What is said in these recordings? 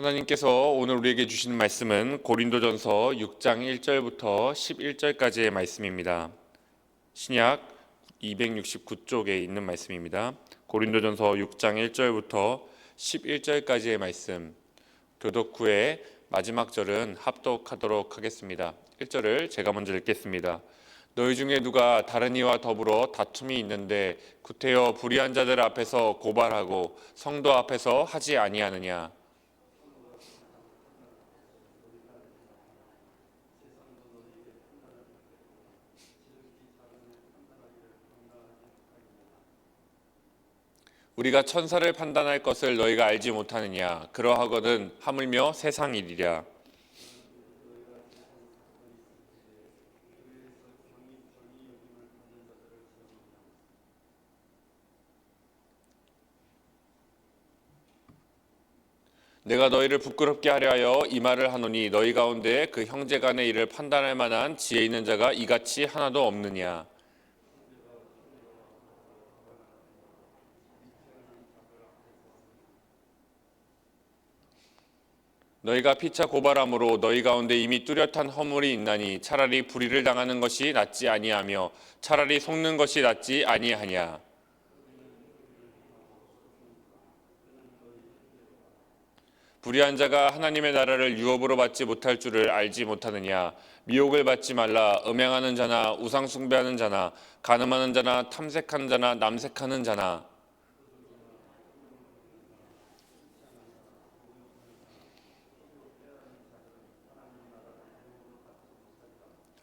하나님께서 오늘 우리에게 주시는 말씀은 고린도전서 6장 1절부터 11절까지의 말씀입니다. 신약 269쪽에 있는 말씀입니다. 고린도전서 6장 1절부터 11절까지의 말씀. 교독 후에 마지막 절은 합독하도록 하겠습니다. 1절을 제가 먼저 읽겠습니다. 너희 중에 누가 다른 이와 더불어 다툼이 있는데 구태여 불의한 자들 앞에서 고발하고 성도 앞에서 하지 아니하느냐 우리가 천사를 판단할 것을 너희가 알지 못하느냐. 그러하거든 하물며 세상 일이랴. 내가 너희를 부끄럽게 하려 하여 이 말을 하노니 너희 가운데 그 형제 간의 일을 판단할 만한 지혜 있는 자가 이같이 하나도 없느냐 너희가 피차 고발함으로 너희 가운데 이미 뚜렷한 허물이 있나니 차라리 불의를 당하는 것이 낫지 아니하며 차라리 속는 것이 낫지 아니하냐. 불의한 자가 하나님의 나라를 유업으로 받지 못할 줄을 알지 못하느냐. 미혹을 받지 말라. 음행하는 자나 우상 숭배하는 자나 간음하는 자나 탐색하는 자나 남색하는 자나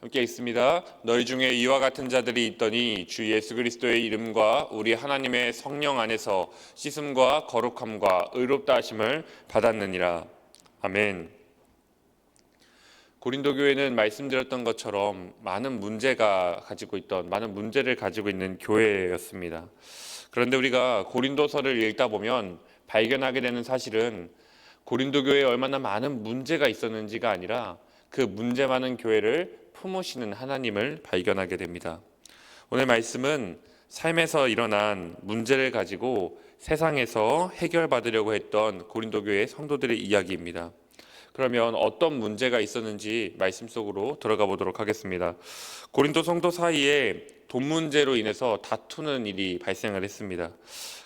함께 있습니다. 너희 중에 이와 같은 자들이 있더니 주 예수 그리스도의 이름과 우리 하나님의 성령 안에서 씻음과 거룩함과 의롭다 하심을 받았느니라. 아멘. 고린도 교회는 말씀드렸던 것처럼 많은 문제가 가지고 있던 많은 문제를 가지고 있는 교회였습니다. 그런데 우리가 고린도서를 읽다 보면 발견하게 되는 사실은 고린도 교회에 얼마나 많은 문제가 있었는지가 아니라 그 문제 많은 교회를 품으시는 하나님을 발견하게 됩니다. 오늘 말씀은 삶에서 일어난 문제를 가지고 세상에서 해결받으려고 했던 고린도 교회 성도들의 이야기입니다. 그러면 어떤 문제가 있었는지 말씀 속으로 들어가 보도록 하겠습니다. 고린도 성도 사이에 돈 문제로 인해서 다투는 일이 발생을 했습니다.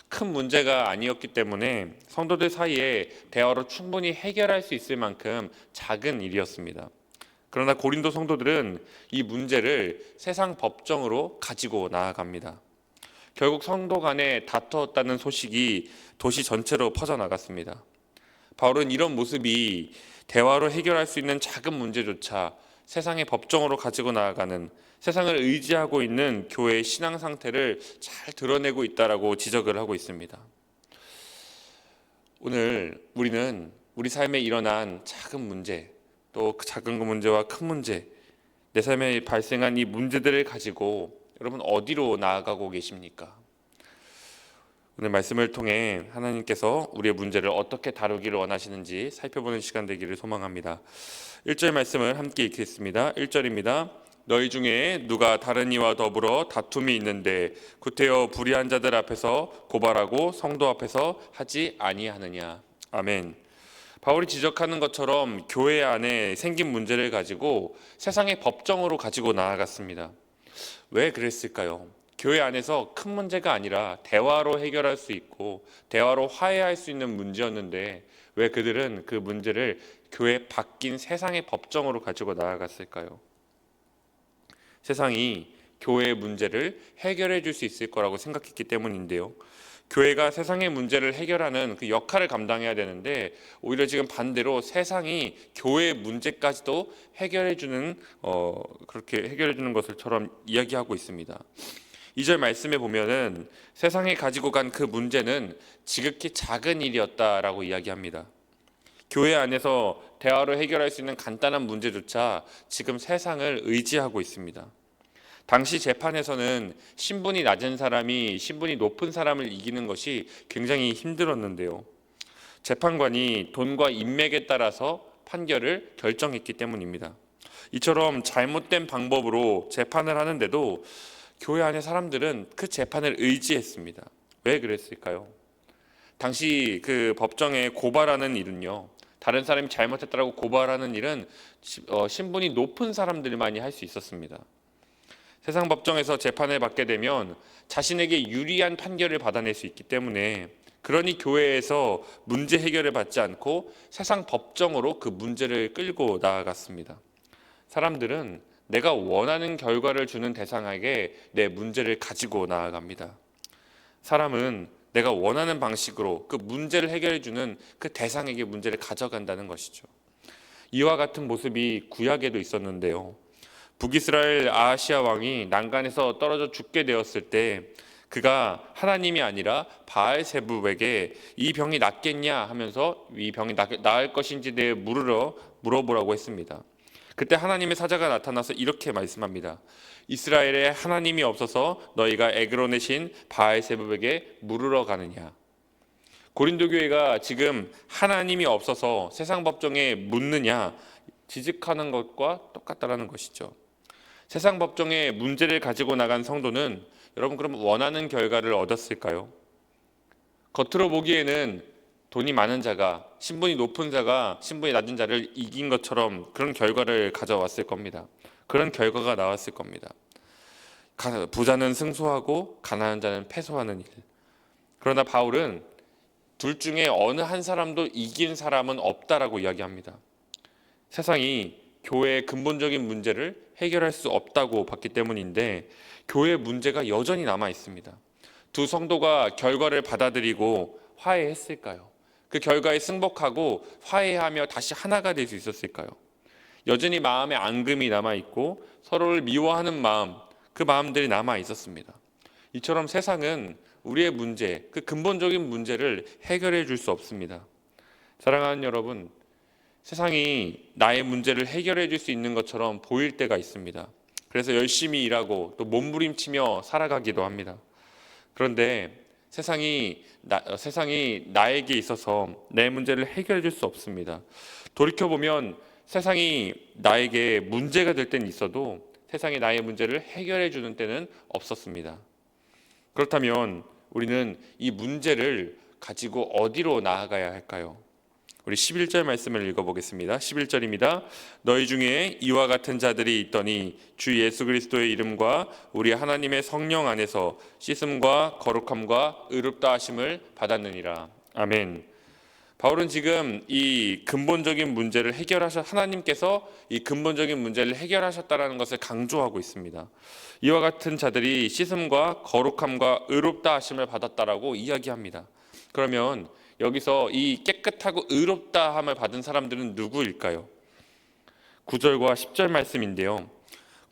큰 문제가 아니었기 때문에 성도들 사이에 대화로 충분히 해결할 수 있을 만큼 작은 일이었습니다. 그러나 고린도 성도들은 이 문제를 세상 법정으로 가지고 나아갑니다. 결국 성도 간에 다투었다는 소식이 도시 전체로 퍼져나갔습니다. 바울은 이런 모습이 대화로 해결할 수 있는 작은 문제조차 세상의 법정으로 가지고 나아가는 세상을 의지하고 있는 교회의 신앙 상태를 잘 드러내고 있다라고 지적을 하고 있습니다. 오늘 우리는 우리 삶에 일어난 작은 문제, 또그 작은 그 문제와 큰 문제, 내 삶에 발생한 이 문제들을 가지고 여러분 어디로 나아가고 계십니까? 오늘 말씀을 통해 하나님께서 우리의 문제를 어떻게 다루기를 원하시는지 살펴보는 시간 되기를 소망합니다. 1절 말씀을 함께 읽겠습니다. 1절입니다. 너희 중에 누가 다른 이와 더불어 다툼이 있는데 구태여 불의한 자들 앞에서 고발하고 성도 앞에서 하지 아니하느냐. 아멘. 바울이 지적하는 것처럼 교회 안에 생긴 문제를 가지고 세상의 법정으로 가지고 나아갔습니다. 왜 그랬을까요? 교회 안에서 큰 문제가 아니라 대화로 해결할 수 있고 대화로 화해할 수 있는 문제였는데 왜 그들은 그 문제를 교회 바뀐 세상의 법정으로 가지고 나아갔을까요? 세상이 교회의 문제를 해결해 줄 수 있을 거라고 생각했기 때문인데요. 교회가 세상의 문제를 해결하는 그 역할을 감당해야 되는데 오히려 지금 반대로 세상이 교회의 문제까지도 해결해 주는 어 그렇게 해결해 주는 것을처럼 이야기하고 있습니다. 2절 말씀에 보면은 세상에 가지고 간 그 문제는 지극히 작은 일이었다라고 이야기합니다. 교회 안에서 대화로 해결할 수 있는 간단한 문제조차 지금 세상을 의지하고 있습니다. 당시 재판에서는 신분이 낮은 사람이 신분이 높은 사람을 이기는 것이 굉장히 힘들었는데요. 재판관이 돈과 인맥에 따라서 판결을 결정했기 때문입니다. 이처럼 잘못된 방법으로 재판을 하는데도 교회 안의 사람들은 그 재판을 의지했습니다. 왜 그랬을까요? 당시 그 법정에 고발하는 일은요. 다른 사람이 잘못했다라고 고발하는 일은 시- 어, 신분이 높은 사람들만이 할 수 있었습니다. 세상 법정에서 재판을 받게 되면 자신에게 유리한 판결을 받아낼 수 있기 때문에 그러니 교회에서 문제 해결을 받지 않고 세상 법정으로 그 문제를 끌고 나아갔습니다. 사람들은 내가 원하는 결과를 주는 대상에게 내 문제를 가지고 나아갑니다. 사람은 내가 원하는 방식으로 그 문제를 해결해 주는 그 대상에게 문제를 가져간다는 것이죠. 이와 같은 모습이 구약에도 있었는데요. 북이스라엘 아하시아 왕이 난간에서 떨어져 죽게 되었을 때 그가 하나님이 아니라 바알세부에게 이 병이 낫겠냐 하면서 이 병이 나- 나을 것인지 대해 물으러 물어보라고 했습니다. 그때 하나님의 사자가 나타나서 이렇게 말씀합니다. 이스라엘에 하나님이 없어서 너희가 에그론의 신 바알세부에게 물으러 가느냐. 고린도 교회가 지금 하나님이 없어서 세상 법정에 묻느냐 지적하는 것과 똑같다라는 것이죠. 세상 법정에 문제를 가지고 나간 성도는 여러분 그럼 원하는 결과를 얻었을까요? 겉으로 보기에는 돈이 많은 자가 신분이 높은 자가 신분이 낮은 자를 이긴 것처럼 그런 결과를 가져왔을 겁니다. 그런 결과가 나왔을 겁니다. 가- 부자는 승소하고 가난한 자는 패소하는 일. 그러나 바울은 둘 중에 어느 한 사람도 이긴 사람은 없다라고 이야기합니다. 세상이 교회의 근본적인 문제를 해결할 수 없다고 봤기 때문인데 교회 문제가 여전히 남아 있습니다. 두 성도가 결과를 받아들이고 화해했을까요? 그 결과에 승복하고 화해하며 다시 하나가 될 수 있었을까요? 여전히 마음에 앙금이 남아 있고 서로를 미워하는 마음, 그 마음들이 남아 있었습니다. 이처럼 세상은 우리의 문제, 그 근본적인 문제를 해결해 줄 수 없습니다. 사랑하는 여러분, 세상이 나의 문제를 해결해 줄 수 있는 것처럼 보일 때가 있습니다. 그래서 열심히 일하고 또 몸부림치며 살아가기도 합니다. 그런데 세상이 나, 어, 세상이 나에게 있어서 내 문제를 해결해 줄 수 없습니다. 돌이켜 보면 세상이 나에게 문제가 될 때는 있어도 세상이 나의 문제를 해결해 주는 때는 없었습니다. 그렇다면 우리는 이 문제를 가지고 어디로 나아가야 할까요? 우리 11절 말씀을 읽어보겠습니다. 11절입니다. 너희 중에 이와 같은 자들이 있더니 주 예수 그리스도의 이름과 우리 하나님의 성령 안에서 씻음과 거룩함과 의롭다 하심을 받았느니라. 아멘. 바울은 지금 이 근본적인 문제를 해결하셨 하나님께서 이 근본적인 문제를 해결하셨다라는 것을 강조하고 있습니다. 이와 같은 자들이 씻음과 거룩함과 의롭다 하심을 받았다라고 이야기합니다. 그러면 여기서 이 깨끗하고 의롭다 함을 받은 사람들은 누구일까요? 9절과 10절 말씀인데요.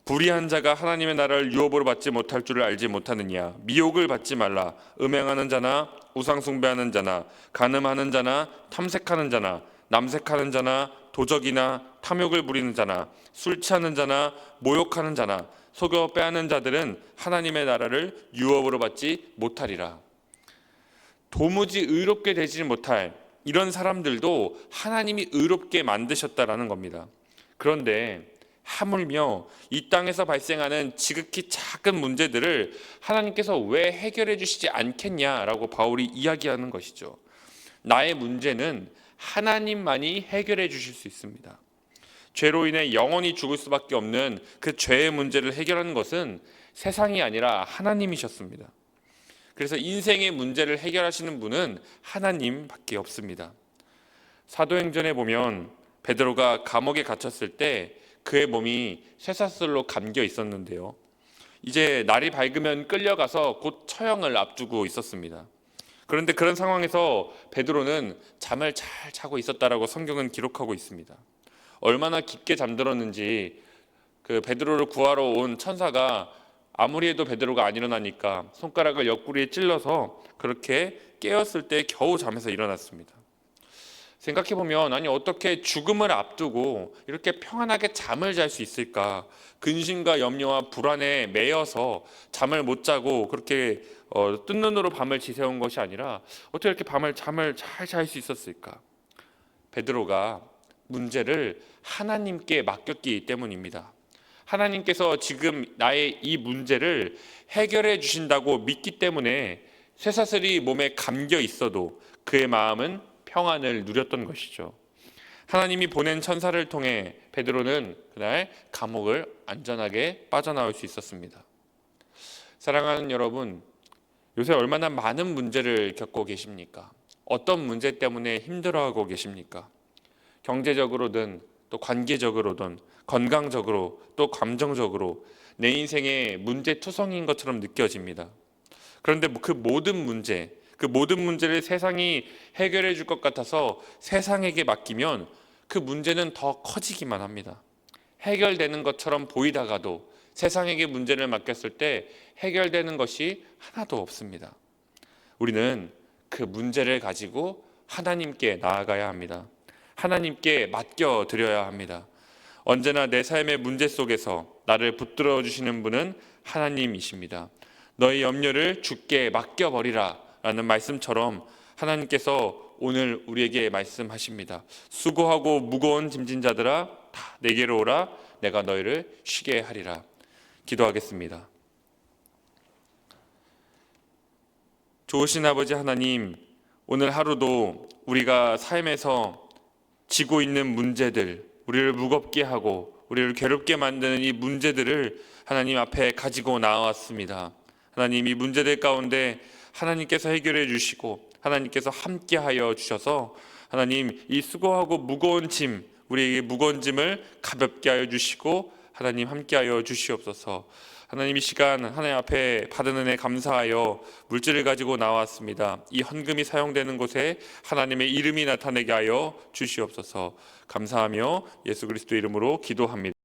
불의한 자가 하나님의 나라를 유업으로 받지 못할 줄을 알지 못하느냐 미혹을 받지 말라 음행하는 자나 우상 숭배하는 자나 간음하는 자나 탐색하는 자나 남색하는 자나 도적이나 탐욕을 부리는 자나 술 취하는 자나 모욕하는 자나 속여 빼앗는 자들은 하나님의 나라를 유업으로 받지 못하리라 도무지 의롭게 되지 못할 이런 사람들도 하나님이 의롭게 만드셨다라는 겁니다. 그런데 하물며 이 땅에서 발생하는 지극히 작은 문제들을 하나님께서 왜 해결해 주시지 않겠냐라고 바울이 이야기하는 것이죠. 나의 문제는 하나님만이 해결해 주실 수 있습니다. 죄로 인해 영원히 죽을 수밖에 없는 그 죄의 문제를 해결하는 것은 세상이 아니라 하나님이셨습니다. 그래서 인생의 문제를 해결하시는 분은 하나님밖에 없습니다. 사도행전에 보면 베드로가 감옥에 갇혔을 때 그의 몸이 쇠사슬로 감겨 있었는데요. 이제 날이 밝으면 끌려가서 곧 처형을 앞두고 있었습니다. 그런데 그런 상황에서 베드로는 잠을 잘 자고 있었다라고 성경은 기록하고 있습니다. 얼마나 깊게 잠들었는지 그 베드로를 구하러 온 천사가 아무리 해도 베드로가 안 일어나니까 손가락을 옆구리에 찔러서 그렇게 깨었을 때 겨우 잠에서 일어났습니다. 생각해 보면 아니 어떻게 죽음을 앞두고 이렇게 평안하게 잠을 잘 수 있을까? 근심과 염려와 불안에 매여서 잠을 못 자고 그렇게 어, 뜬 눈으로 밤을 지새운 것이 아니라 어떻게 이렇게 밤을 잠을 잘 잘 수 있었을까? 베드로가 문제를 하나님께 맡겼기 때문입니다. 하나님께서 지금 나의 이 문제를 해결해 주신다고 믿기 때문에 쇠사슬이 몸에 감겨 있어도 그의 마음은 평안을 누렸던 것이죠. 하나님이 보낸 천사를 통해 베드로는 그날 감옥을 안전하게 빠져나올 수 있었습니다. 사랑하는 여러분, 요새 얼마나 많은 문제를 겪고 계십니까? 어떤 문제 때문에 힘들어하고 계십니까? 경제적으로든 또 관계적으로든 건강적으로 또 감정적으로 내 인생의 문제 투성인 것처럼 느껴집니다. 그런데 그 모든 문제, 그 모든 문제를 세상이 해결해 줄 것 같아서 세상에게 맡기면 그 문제는 더 커지기만 합니다. 해결되는 것처럼 보이다가도 세상에게 문제를 맡겼을 때 해결되는 것이 하나도 없습니다. 우리는 그 문제를 가지고 하나님께 나아가야 합니다. 하나님께 맡겨 드려야 합니다. 언제나 내 삶의 문제 속에서 나를 붙들어 주시는 분은 하나님이십니다. 너의 염려를 주께 맡겨 버리라 라는 말씀처럼 하나님께서 오늘 우리에게 말씀하십니다. 수고하고 무거운 짐진 자들아 다 내게로 오라 내가 너희를 쉬게 하리라. 기도하겠습니다. 좋으신 아버지 하나님, 오늘 하루도 우리가 삶에서 지고 있는 문제들, 우리를 무겁게 하고 우리를 괴롭게 만드는 이 문제들을 하나님 앞에 가지고 나왔습니다. 하나님 이 문제들 가운데 하나님께서 해결해 주시고 하나님께서 함께 하여 주셔서 하나님 이 수고하고 무거운 짐 우리에게 무거운 짐을 가볍게 하여 주시고 하나님 함께 하여 주시옵소서. 하나님 이 시간 하나님 앞에 받은 은혜 감사하여 물질을 가지고 나왔습니다. 이 헌금이 사용되는 곳에 하나님의 이름이 나타내게 하여 주시옵소서. 감사하며 예수 그리스도 이름으로 기도합니다.